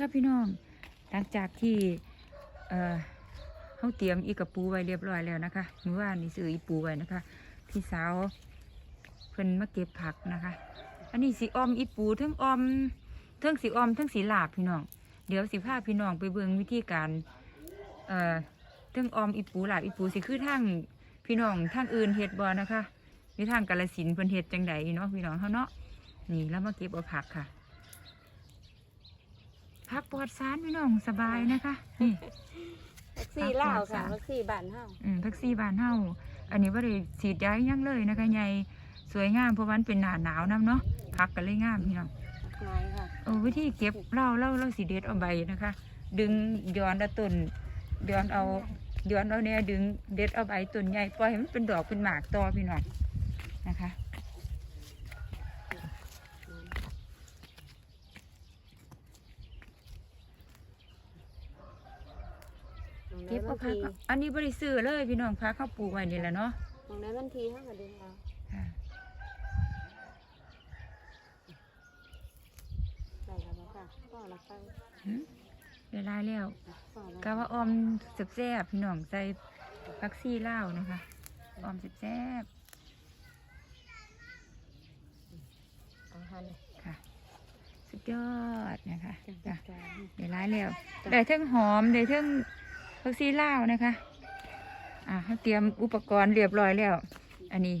นะคะพี่น้อง หลังจากที่เอ่อเขาเตรียมอีกระปูไว้เรียบร้อยแล้วนะคะเมื่อวานนี่ซื้ออีปูไว้นะคะ พี่สาวเพิ่นมาเก็บผักนะคะ อันนี้สีออมอีปูเทั้งออมเทั้งสีออมเทั้งสีลาบพี่น้อง เดี๋ยวสิพาพี่น้องไปเบิ่งวิธีการเอ่อเทั้งออมอีปูลาบอีปูสิคือทางพี่น้องทางอื่นเฮ็ดบ่นะคะมีทางกาลสินเพิ่นเฮ็ดจังใดเนาะพี่น้องเฮาเนาะนี่แล้วมาเก็บเอาผักค่ะ ผักปลอดสารพี่น้องสบายนะคะนี่แท็กซี่ลาวค่ะแท็กซี่บ้านเฮาอืมแท็กซี่บ้านเฮาอันนี้ว่าได้ฉีดยาอิหยังเลยนะคะใหญ่สวยงามเพราะวามันเป็นหนาหนาวน้ำเนาะพักกันเลยงามพี่น้องน้อยค่ะโอ้วิธีเก็บเล่าเล่าเล่าสีเด็ดเอาใบนะคะ ดึงย้อนเอาต้นย้อนเอาย้อนเอาเนี่ยดึงเด็ดเอาใบต้นใหญ่ปล่อยให้มันเป็นดอกเป็นหมากต่อพี่น้องนะคะ เก็บเอาพักเอาอันนี้บริสุทธิ์เลยพี่น้องพักเข้าปลูกไว้นี่แหละเนาะตรงนั้นบันทีเฮาก็ดึงเอาค่ะใส่กันค่ะพ่อละไปหืมเวลาแล้วพ่อละกะว่าออมแซ่บๆพี่น้องใส่ผักซี่ลาวนะคะออมแซ่บเอาหั่นๆค่ะ สุดยอดนะคะจังจ้ะ จ้าเดี๋ยวร้ายแล้วได้เทั้งหอมได้เทั้ง ผักซี่ลาวนะคะอ่าเขาเตรียมอุปกรณ์เรียบร้อยแล้ว อันนี้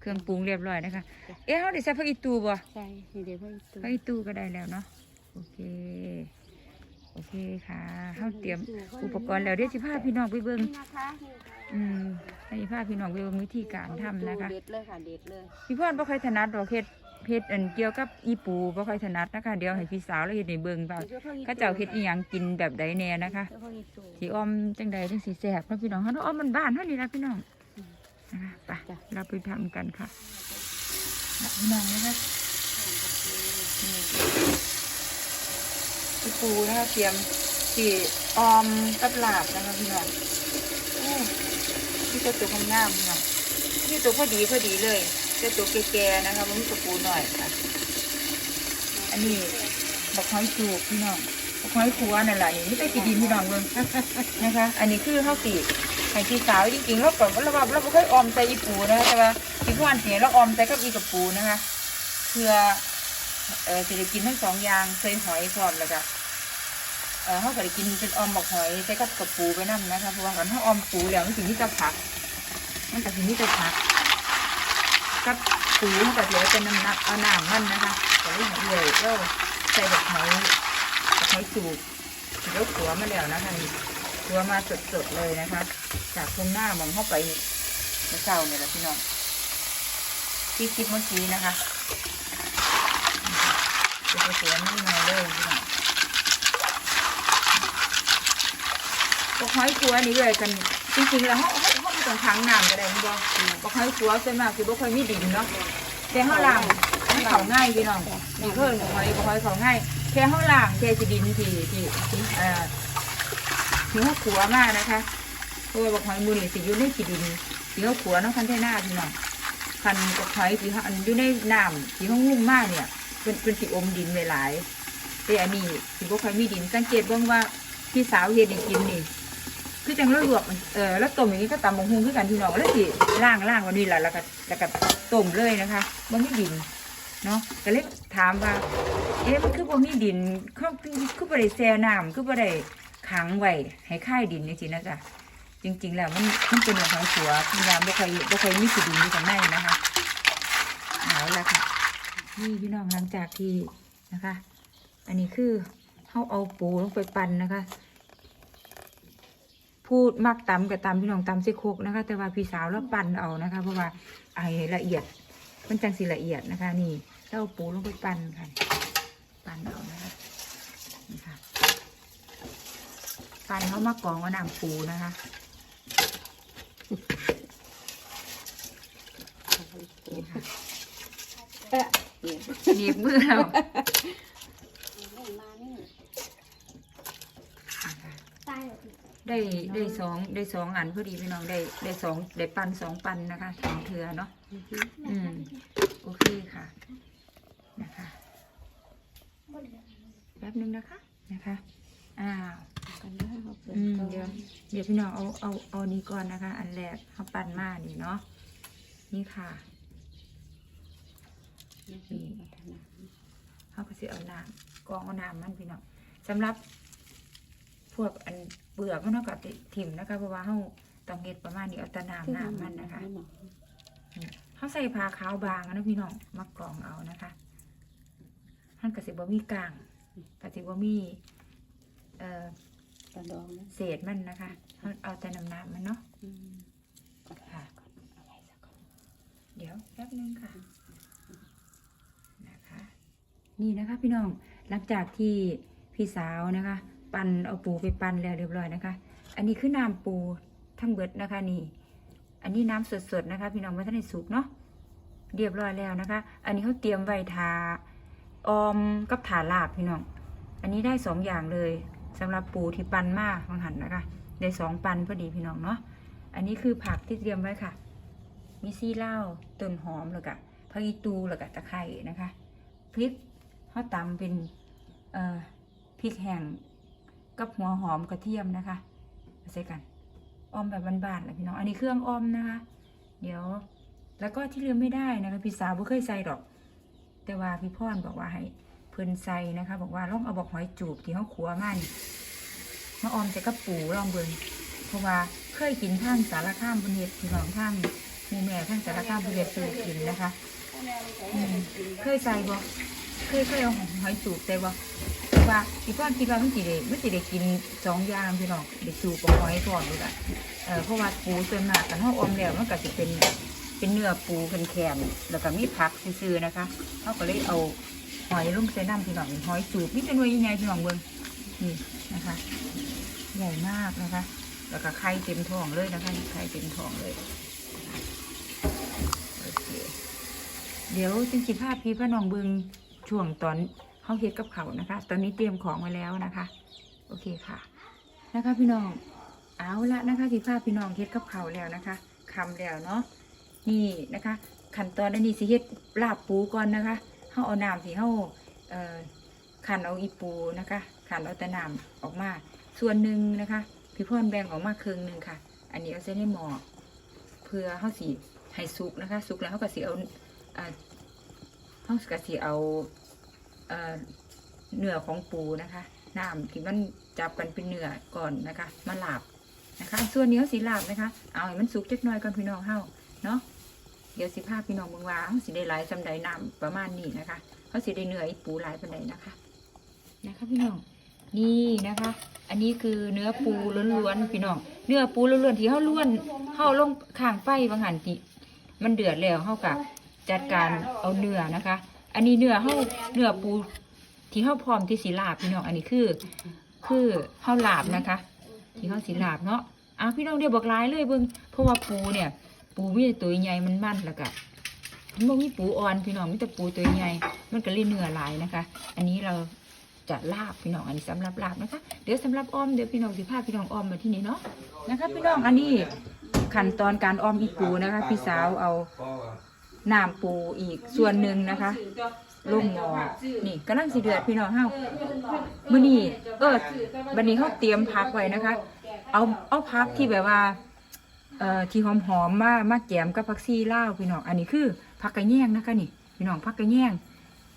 เครื่องปรุงเรียบร้อยนะคะ เอ๊ะเขาได้ใส่ผักอีตูบ่ใช่นี่เดี๋ยวเพิ่นตัวผักอีตูก็ได้แล้วเนาะโอเคโอเคค่ะเขาเตรียมอุปกรณ์แล้วเดี๋ยวสิพาพี่น้องไปเบิ่งนี่นะคะนี่ค่ะอืมให้พาพี่น้องไปเบิ่งวิธีการทำนะคะเด็ดเลยค่ะเด็ดเลยพี่พ่อนบ่ค่อยถนัดดอกเฮ็ด เฮ็ดอันเกี่ยวกับอีปูบ่ค่อยถนัดนะคะ เดี๋ยวให้พี่สาวแล้วเฮ็ดให้เบิ่งว่าเขาเจ้าเฮ็ดอีหยังกินแบบใดแน่นะคะเดี๋ยวเพิ่นอีตู่สิอ้อมจังใดจังสิแซ่บเนาะพี่น้องเฮาเนาะอ้อมมันบ้านเฮานี่ล่ะพี่น้องนะคะไปเราไปทำกันค่ะนะพี่น้องนะคะนี่อีปูนะคะเตรียมสิออมกับลาบนะคะพี่น้องโอ้นี่ก็ตัวงามๆพี่น้องนี่ตัวพอดีพอดีเลย แต่ตัวแก่ๆนะคะมันมีตัวปูหน่อยค่ะ อันนี้บักหอยจูบพี่น้องบักหอยขัวนั่นแหละนี่ไม่ได้กินดินพี่น้องเบิ่งนะคะ อันนี้คือข้าวปีกไข่พี่สาวจริงๆเราก่อนเราแบบเราไม่ค่อยออมใส่อีปูนะคะแต่ว่าพี่พวนเสียเราออมใส่กับอีกับปูนะคะเพื่อเออจะได้กินทั้งสองอย่างใส่หอยพร้อมแล้วก็เออเขาก็ได้กินเป็นออมบักหอยใส่กับกับปูไปนั่นนะคะเพราะว่าก่อนถ้าออมปูแล้วมันถึงที่จะผัก มันก็ถึงที่จะผัก กับปูมันก็เดี๋ยวเป็นน้ำหนักเอาน้ำมันนะคะก็เลยเหนื่อยก็ใส่บักหอยหอยสูบยกหัวมาแล้วนะคะนี่หัวมาสดๆเลยนะคะ จากทุ่งหน้ามองเข้าไปเมื่อเช้าเนี่ยแหละพี่น้องที่คลิปเมื่อกี้นะคะจะไปสวนนี่หน่อยเลยพี่น้องบักหอยขัวนี่เลยกันจริงๆแล้วเขา ต้องค้างน้ำก็ได้พี่น้อบักหอยขัวส่วนมากคือบักหอยมีดินเนาะแต่เขาล่างมันเขาง่ายพี่น้องนี่เพิ่นหอยบ่หอยเขาง่ายแค่เขาล่างแค่สิดินที่ที่ที่เอ่อที่เขาขัวมากนะคะเพราะว่าบักหอยมูนี่สิอยู่ในขี้ดินที่เขาขัวเน้องคันเทน่าพี่น้องคันบักหอยที่เขาอันอยู่ในน้ำที่เขางุ่มมากเนี่ยเป็นเป็นสิอมดินหลายๆแต่อันนี้ที่บักหอยมีดินสังเกตบ้างว่าพี่สาวเฮ็ดให้กินนี่ คือจังเราลวกมันเออแล้วต้มอย่างนี้ก็ตำบักฮุงคือกันพี่น้องแล้วสิล่างล่างวันนี้แหละแล้วก็แล้วก็ต้มเลยนะคะบ่มีดินเนาะก็เลยถามว่า เอ๊ะมันคือบ่มีดินเขาคือบ่ได้แช่น้ำคือบ่ได้ขังไว้ให้ค่ายดินนี่สินะจ๊ะจริง ๆ แล้วมันมันเป็นของขัวพี่ยามบ่ค่อยบ่ค่อยมีขี้ดินอยู่ข้างในนะคะเอาละค่ะนี่พี่น้องหลังจากที่นะคะ อันนี้คือเขาเอาปูลงไปปั่นนะคะ พูดมักตำกับตำพี่น้องตำสิโครกนะคะ แต่ว่าพี่สาวเราปั่นเอานะคะ เพราะว่าไอ้ละเอียด มันจังสิละเอียดนะคะ นี่เราเอาปูลงไปปั่นค่ะ ปั่นเอานะคะนี่ค่ะปั่นเขามากรองว่าน้ำปูนะคะนี่ค่ะเอ๊ะนี่หนีบมือเรามานี่ นะคะ ตาย ได้ได้สองได้สองอันพอดีพี่น้องได้ได้สองได้ปันสองปันนะคะสองเทือเนาะอืมโอเคค่ะนะคะแป๊บนึงนะคะนะคะอ้าวกันได้เขาเปิดอืมก่อนเดี๋ยวเดี๋ยวพี่น้องเอาเอาเอานี้ก่อนนะคะ อันแรกเขาปั่นมานี่เนาะนี่ค่ะนี่พัฒนาเขาก็สิเอาน้ำกรองเอาน้ำมันพี่น้องสำหรับ พวกอันเปลือกมันเท่ากับถิ่มนะคะ เพราะว่าเขาต้องเฮ็ดประมาณนี้เอาแต่น้ำน้ำมันนะคะเขาใส่ผ้าขาวบางอะนะพี่น้องมากรองเอานะคะมันก็สิบ่มีกลางก็สิบ่มีเอ่อกระดองนะเศษมันนะคะเขาเอาแต่น้ำน้ำมันเนาะอืมค่ะอะไรสักคนเดี๋ยวแป๊บนึงค่ะนะคะ นี่นะคะพี่น้องหลังจากที่พี่สาวนะคะ ปั่นเอาปูไปปั่นแล้วเรียบร้อยนะคะ อันนี้คือน้ำปูทั้งเบิดนะคะนี่ อันนี้น้ำสดๆนะคะ พี่น้องไม่ทันได้สุกเนาะเรียบร้อยแล้วนะคะ อันนี้เขาเตรียมไว้ทาออมกับถาลาบพี่น้อง อันนี้ได้สองอย่างเลยสำหรับปูที่ปั่นมากบางหันนะคะ ได้สองปันพอดีพี่น้องเนาะ อันนี้คือผักที่เตรียมไว้ค่ะ มีซี่เล้าต้นหอมแล้วก็ผักอีตูแล้วก็ตะไคร้นะคะ พริกเขาตำเป็นเอ่อพริกแห้ง กับหัวหอมกระเทียมนะคะมาใส่กันออมแบบบานๆเลยพี่น้อง อันนี้เครื่องออมนะคะ เดี๋ยว แล้วก็ที่ลืมไม่ได้นะคะ พี่สาวบ่เคยใส่ดอก แต่ว่าพี่พ่อนบอกว่าให้เพิ่นใส่นะคะ บอกว่าลองเอาบอกหอยจูบที่เขาขัวมานี่มาออมใส่กับปูลองเบิ่งเพราะว่าเคยกินทางสารคามบนเฮ็ดพี่น้องทางมูแม่ทางสารคามบนเฮ็ดซื้อกินนะคะเคยใส่บ่เคยเคยเอาหอยจูบใส่บ่แต่ ว่าพี่พ่อนคิดว่ามันสิได้มันสิได้กินสองอย่างพี่น้องได้จูบกับหอยก่อนดูละเออเพราะว่าปูส่วนมากกันเฮาออมแล้วมันก็สิเป็นเป็นเนื้อปูแข็งๆแล้วก็มีผักซื่อๆนะคะเฮาก็เลยเอาหอยลงใส่น้ำพี่น้องหอยจูบนี่เป็นหน่วยใหญ่ๆพี่น้องเบิ่งนี่นะคะ ใหญ่มากนะคะ แล้วก็ไข่เต็มท้องเลยนะคะไข่เต็มท้องเลยโอเคเดี๋ยวจึงสิภาพพี่พระน้องเบิงช่วงตอน เขาเฮ็ดกับเขานะคะ ตอนนี้เตรียมของไว้แล้วนะคะ โอเคค่ะ นะคะพี่น้อง เอาละนะคะสิภาพี่น้องเฮ็ดกับเขาแล้วนะคะคำแล้วเนาะ นี่นะคะ ขั้นตอนอันนี้สิเฮ็ดลาบปูก่อนนะคะเขาเอาน้ำที่เขาเอ่อขันเอาอีปูนะคะ ขันเอาต่น้ำออกมา ส่วนหนึ่งนะคะ พี่พ่อนแบ่งออกมาครึ่งหนึ่งค่ะ อันนี้เอาใส่ในหม้อเพื่อเขาสีให้สุกนะคะ สุกแล้วเขาก็สีเอาอ่าเขาก็สีเอา เนื้อของปูนะคะน้ำที่มันจับกันเป็นเนื้อก่อนนะคะ มาหลาบนะคะ ส่วนเนี้เขาสีหลาบนะคะ เอาให้มันสุกจักหน่อยก่อนพี่น้องเฮาเนาะเดี๋ยวสิพาพี่น้องเมืองว่าเขาสิได้หลายสำใดน้ำประมาณนี้นะคะเขาสิได้เนื้ออีปูหลายปานใดนะคะ นะคะพี่น้องนี่นะคะ อันนี้คือเนื้อปูล้วนๆพี่น้องเนื้อปูล้วนๆที่เขาล้วนเขาลงข้างไฟบางหันติมันเดือดแล้วเขากับจัดการเอาเนื้อนะคะ อันนี้เนื้อเขาเนื้อปูที่เขาพร้อมที่สีลาบพี่น้อง อันนี้คือ คือเขาลาบนะคะ ที่เขาสีลาบเนาะอะพี่น้องเดี๋ยวบอกร้ายเลยเบิ่งเพราะว่าปูเนี่ย ปูมีแต่ตัวใหญ่มันมันแล้วก็มันบ่มีปูอ่อนพี่น้องมีแต่ปูตัวใหญ่มันก็เลยเนื้อหลายนะคะ อันนี้เราจะลาบพี่น้องอันนี้สำหรับลาบนะคะ เดี๋ยวสำหรับอ้อมเดี๋ยวพี่น้องสิพาพี่น้องอ้อมมาที่นี่เนาะนะคะ พี่น้องอันนี้ขั้นตอนการอ้อมอีปูนะคะ พี่สาวเอา น้ำปูอีกส่วนหนึ่งนะคะลงหมอนี่กำลังสิเดือดพี่น้องเฮามื้อนี้เออบัดนี้เฮาเตรียมผักไว้นะคะ เอาเอาผักที่แบบว่าเอ่อที่หอมๆมมามาแกมกับผักซีลาวพี่น้องอันนี้คือผักกระแยงนะคะนี่ พี่น้องผักกระแยง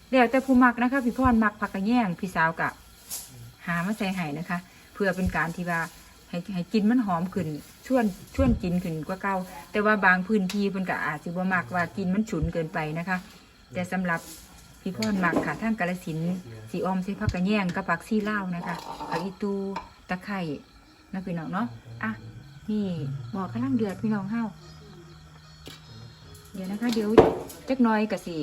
แล้วแต่ผู้มักนะคะ พี่พรมักผักกระแยงพี่สาวกะ หามาใส่ให้นะคะ เพื่อเป็นการที่ว่า ให้ให้กินมันหอมขึ้นชวนชวนกินขึ้นกว่าเก่าแต่ว่าบางพื้นที่เพิ่นก็อาจสิบ่มักว่ากินมันฉุนเกินไปนะคะ แต่สำหรับพี่พรมักค่ะทางกาลสินสีออมใส่ผักกระแยงกับผักซี่เลานะคะผักอีตูตะไคร่นะพี่น้องเนาะอะนี่หม้อกำลังเดือดพี่น้องเฮาเดี๋ยวนะคะ เดี๋ยวจักน้อยกะสิ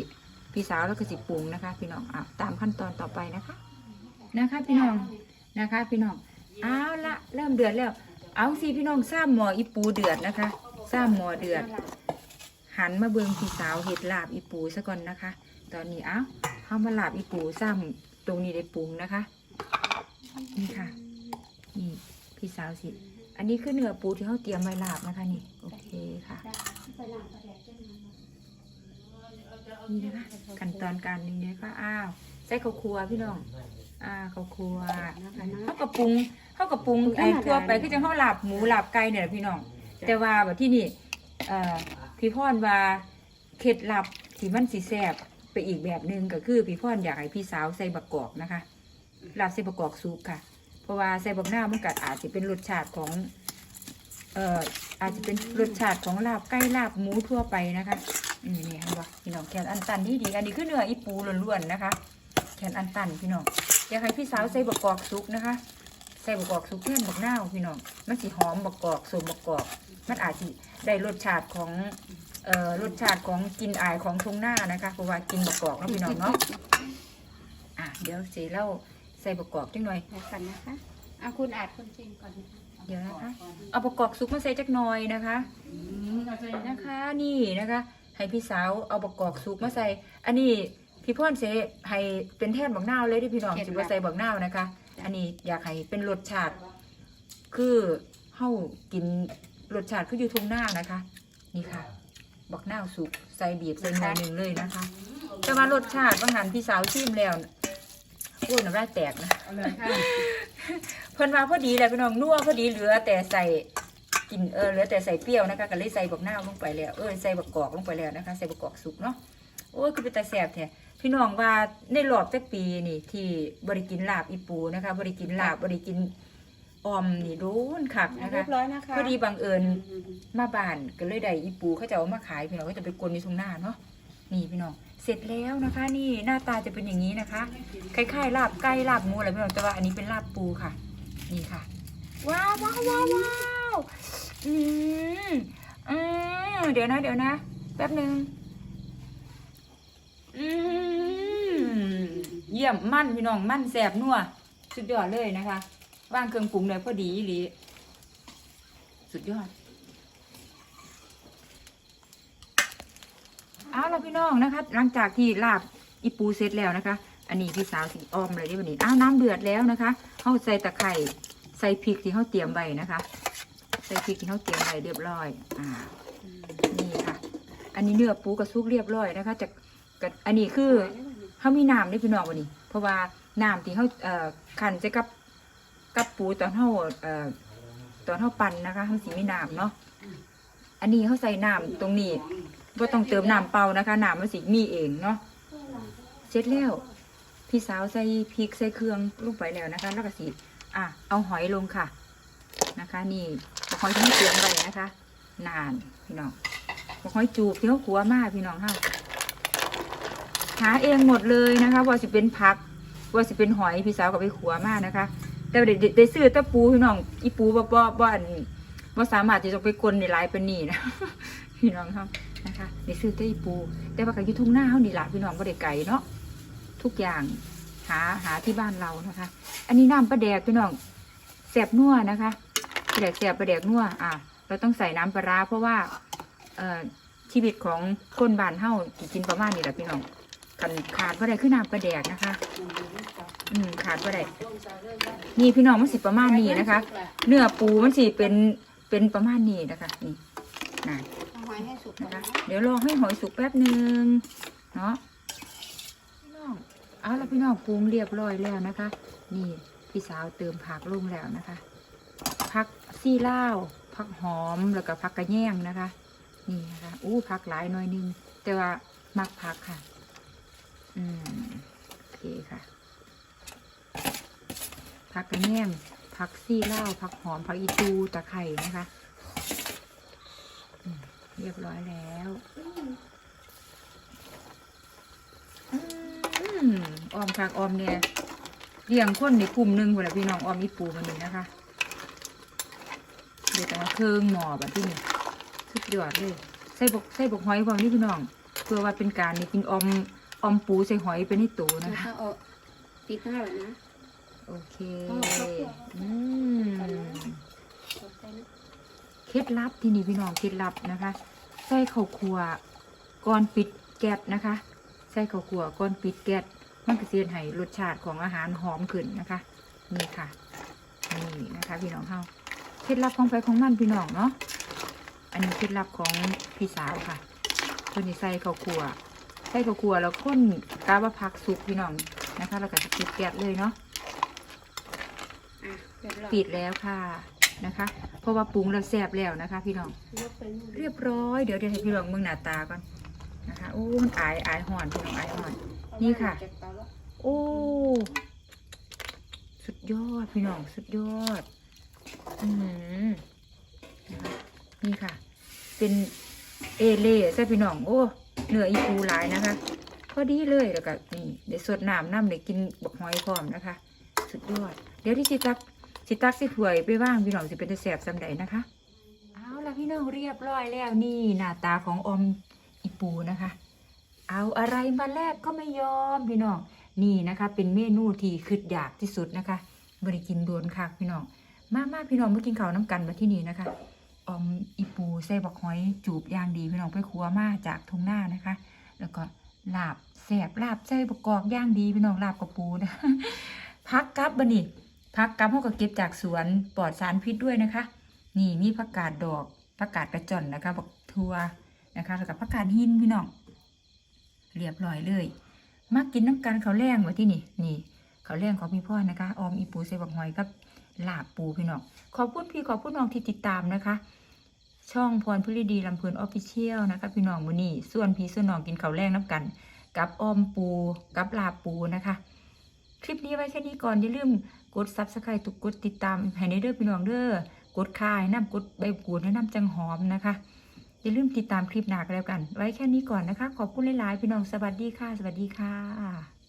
พี่สาวแล้วก็สิปรุงนะคะ พี่น้องอะตามขั้นตอนต่อไปนะคะ นะคะ พี่น้องนะคะ พี่น้อง เอาละเริ่มเดือดแล้ว เอาสิพี่น้องซ้ำหมออีปูเดือดนะคะซ้ำหมอเดือด หันมาเบิงพี่สาวเห็ดลาบอีปูซะก่อนนะคะ ตอนนี้เอ้าเข้ามาลาบอีปูซ้ำตรงนี้ได้ปรุงนะคะ นี่ค่ะ นี่พี่สาวสิ อันนี้คือเนื้อปูที่เขาเตรียมไว้ลาบนะคะนี่ โอเคค่ะ นี่นะคะขั้นตอนการนี้นะคะอ้าวใส่ข้าวครัวพี่น้อง อ่าข้าวคั่วนะคะเขากระปรุง เขากระปรุงไอ้ทั่วไปคือจะเขาหลับหมูหลับไก่เนี่ยแหละพี่น้อง แต่ว่าแบบที่นี่เอ่อพี่พรว่าเคล็ดลับที่มันสีแซบไปอีกแบบหนึ่งก็คือพี่พรอยากให้พี่สาวใส่บักกอกนะคะลาบใส่บักกอกซุปค่ะ เพราะว่าใส่บักหน้าวมันก็อาจจะเป็นรสชาติของเอ่ออาจจะเป็นรสชาติของลาบไก่ลาบหมูทั่วไปนะคะอืมนี่เห็นปะพี่น้องแขนอันตันที่ดีอันนี้คือเนื้ออีปูล้วนๆนะคะ แขนอันตันพี่น้องอยากให้พี่สาวใส่บักกอกซุปนะคะ ใส่บักกอกสุกเทียนบักนาวพี่น้องมันสิหอมบักกอกสมบักกอก มันอาจสิได้รสชาติของเอ่อรสชาติของกลินอายของทุ่งหน้านะคะเพราะว่ากินบักกอกเนาะพี่น้องเนาะอะเดี๋ยวสีเล่าใส่บักกอกจังหน่อยแล้วกันนะคะเอาคุณอาจคนจริงก่อนนะคะเดี๋ยวนะคะ เอาบักกอกสุกมาใส่จักหน่อยนะคะ นะคะนี่นะคะ ให้พี่สาวเอาบักกอกสุกมาใส่ อันนี้พี่พ่อนเสให้เป็นแทนบักนาวเลยที่พี่น้องสิบ่ใส่บักนาวนะคะ อันนี้อยากให้เป็นรสชาติ คือเฮากินรสชาติคืออยู่ทุ่งหน้านะคะ นี่ค่ะ บักหน้าสุกใส่บีบใส่หน่อยหนึ่งเลยนะคะ แต่ว่ารสชาติบางหันพี่สาวชิมแล้วน่ะอ้วนน้ำลายแตกนะเพิ่นว่าพอดีแหละพี่น้องนัวพอดีเหลือแต่ใส่กินเออเหลือแต่ใส่เปรี้ยวนะคะก็เลยใส่บักหน้าลงไปแล้วเออใส่บักกอกลงไปแล้วนะคะ ใส่บักกอกสุกเนาะโอ้ยคือเป็นตาแสบแท้ พี่น้องว่าในรอบแต่ปีนี่ ที่บริกินลาบอีปูนะคะ บริกินลาบบริกินออมนี่โดนคักนะเรียคะบร้อยนะคะพอดีบังเอิญมาบ้านก็เลยได้อีปูเขาจะเอามาขายพี่น้องก็จะไปกวนในทุ่งนาเนาะนี่พี่น้องเสร็จแล้วนะคะ นี่หน้าตาจะเป็นอย่างนี้นะคะคล้ายๆลาบไก่ลาบหมูอะไรพี่น้องแต่ว่าอันนี้เป็นลาบปูค่ะ นี่ค่ะ ว้าวว้าวว้าวว้าวอืมอืมเดี๋ยวนะเดี๋ยวนะ แป๊บหนึ่ง อืมเยี่ยมมั่นพี่น้องมั่นแสบนัวสุดยอดเลยนะคะว่างเครื่องปรุงเลยพอดีอีหลีสุดยอดเอาละพี่น้องนะคะ หลังจากที่ลาบอีปูเสร็จแล้วนะคะ อันนี้พี่สาวสีออมเลยที่วันนี้อ้าวน้ำเดือดแล้วนะคะเขาใส่ตะไคร่ใส่พริกที่เขาเตรียมไว้นะคะ ใส่พริกที่เขาเตรียมไว้เรียบร้อย อ่านี่ค่ะ อันนี้เนื้อปูกระซุกเรียบร้อยนะคะจาก กับอันนี้คือเขามีน้ำด้พี่น้องวันนี้ เพราะว่าน้ำที่เขาเอ่อขันจะกับกับปูตอนเขาเอ่อตอนเขาปั่นนะคะเขาสีมีน้ำเนาะอันนี้เขาใส่น้ำตรงนี้ว่าต้องเติมน้ำเปล่านะคะน้ำมันสิมีเองเนาะเสร็จแล้วพี่สาวใส่พริกใส่เครื่องลงไปแล้วนะคะ แล้วก็สิอะเอาหอยลงค่ะนะคะ นี่บอกหอยที่เตรียมไว้นะคะ นานพี่น้องบอกหอยจูบเที่เขาขัวมากพี่น้องค่ะ หาเองหมดเลยนะคะว่าสิเป็นผักว่าสิเป็นหอยพี่สาวก็ไปขัวมากนะคะ แต่ว่าได้ได้ได้ซื้อตะปูพี่น้องอีปูบ่บ่บ่อันบ่าสามารถจะไปกลนในลายเป็นนี่นะพี่น้องครับนะคะได้ซื้อต่อีปู แต่ว่าก็อยู่ทุ่งหน้าเฮานี่ละพี่น้องบ่ได้ไกลเนาะทุกอย่างหาหาที่บ้านเรานะคะ อันนี้น้ำปลาแดกพี่น้องแสบนัวนะคะปลาแดกแสบปลาแดกนัวอะเราต้องใส่น้ำปลาร้าเพราะว่าเอ่อชีวิตของคนบ้านเฮากินประมาณนี้แหละพี่น้อง คันขาดว่าได้คือน้ำปลาแดกนะคะ อืมขาดว่าได้นี่พี่น้องมันสิประมาณนี้นะคะ เนื้อปูมันสิเป็นเป็นประมาณนี้นะคะ นี่นะเอาหอยให้สุกนะคะเดี๋ยวรอให้หอยสุกแป๊บหนึ่งเนาะพี่น้องเอาละพี่น้องปรุงเรียบร้อยแล้วนะคะ นี่พี่สาวเติมผักลงแล้วนะคะผักซี่ล่าผักหอมแล้วก็ผักกระแยงนะคะ นี่นะคะอู้ผักหลายหน่อยนึงแต่ว่ามักผักค่ะ อืมโอเคค่ะผักกระแยงผักซี่เล่าผักหอมผักอีตูตะไคร่นะคะเรียบร้อยแล้วอืมออมคักออมเนี่ยเลี้ยงคนในกลุ่มหนึ่งคนละพี่น้องออมอีปูมันนี่นะคะเดี๋ยวแต่ว่าเครื่องหมอแบบที่นี่สุดยอดเลยใส่บกใส่บกหอยพร้อมนี่พี่น้อง เพื่อว่าเป็นการนี่กินออม ออมปูใส่หอยเป็นให้ตูแล้นะวคะ ก็เอาปิดหน้าเลยนะ โอเคอ๋อครบถ้วนอืมกดใส่นะเคล็ดลับที่นี่พี่น้องเคล็ดลับนะคะ ใส่ข้าวคั่วก่อนปิดแก๊สนะคะ ใส่ข้าวคั่วก่อนปิดแก๊สมันก็เสียนให้รสชาติของอาหารหอมขึ้นนะคะ นี่ค่ะ นี่นะคะ พี่น้องเฮาเคล็ดลับของไฟของมันพี่น้องเนาะ อันนี้เคล็ดลับของพี่สาวค่ะเพิ่นสิใส่ข้าวคั่ว ใส่ข้าวคั่วแล้วข้นกาบะผักสุกพี่น้องนะคะ แล้วก็จะปิดแก๊สเลยเนาะเรียบร้อยปิดแล้วค่ะนะคะ เพราะว่าปรุงแล้วแซ่บแล้วนะคะ พี่น้องยกไปนู่นเรียบร้อยเดี๋ยวเดี๋ยวให้พี่น้องเมืองหน้าตาก่อนนะคะโอ้มันอายอายห่อนพี่น้องอายห่อน นี่ค่ะเอาไว้จากเตาแล้วโอ้สุดยอดพี่น้องสุดยอด อือหือนะคะนี่ค่ะ เป็นเอเล่ใช่พี่น้องโอ้ เนื้ออีปูหลายนะคะ พอดีเลยแล้วก็นี่เดี๋ยวสดน้ำน้ำเดี๋ยวกินบักหอยพร้อมนะคะ สุดยอด เดี๋ยวที่สิตักสิตักสิถ้วยไปว่างพี่น้องสิเป็นตะแสบสำใดนะคะ เอาละพี่น้องเรียบร้อยแล้วนี่หน้าตาของอมอีปูนะคะ เอาอะไรมาแลกก็ไม่ยอมพี่น้องนี่นะคะ เป็นเมนูที่คืดอยากที่สุดนะคะบริกินโดนค่ะพี่น้อง มามาพี่น้องมากินข้าวน้ำกันมาที่นี่นะคะ อมอีปูใส่บักหอยจูบอย่างดีพี่น้องไปครัวมาจากทุ่งหน้านะคะ แล้วก็ลาบแสบลาบใส่ประกอบย่างดีพี่น้องลาบกับปูนะพักกับบันนี่พักกับเขาก็เก็บจากสวนปลอดสารพิษด้วยนะคะ นี่มีผักกาดดอกผักกาดกระจ่อนนะคะบักทัวนะคะแล้วก็ผักกาดหินพี่น้องเรียบร้อยเลยมากินน้ำกันเขาแรงไว้ที่นี่นี่เขาแรงของพี่พ่อนะคะ ออมอีปูใส่บักหอยกับลาบปูพี่น้องขอบคุณพี่ขอบคุณน้องที่ติดตามนะคะ ช่องพรพุริดีลำเพลินออฟฟิเชียลนะคะพี่น้องมือนี่ส่วนพี่ส่วนน้องกินข้าวแรงน้ำกัน กับออมปู กับลาปูนะคะ คลิปนี้ไว้แค่นี้ก่อนอย่าลืมกดซับสไครต์ตุกกดติดตามให้ในเด้อพี่น้องเด้อกดคายน้ำกดใบกูดให้น้ำจังหอมนะคะ อย่าลืมติดตามคลิปหน้ากันแล้วกัน ไว้แค่นี้ก่อนนะคะ ขอบคุณหลายๆพี่น้องสวัสดีค่ะ สวัสดีค่ะ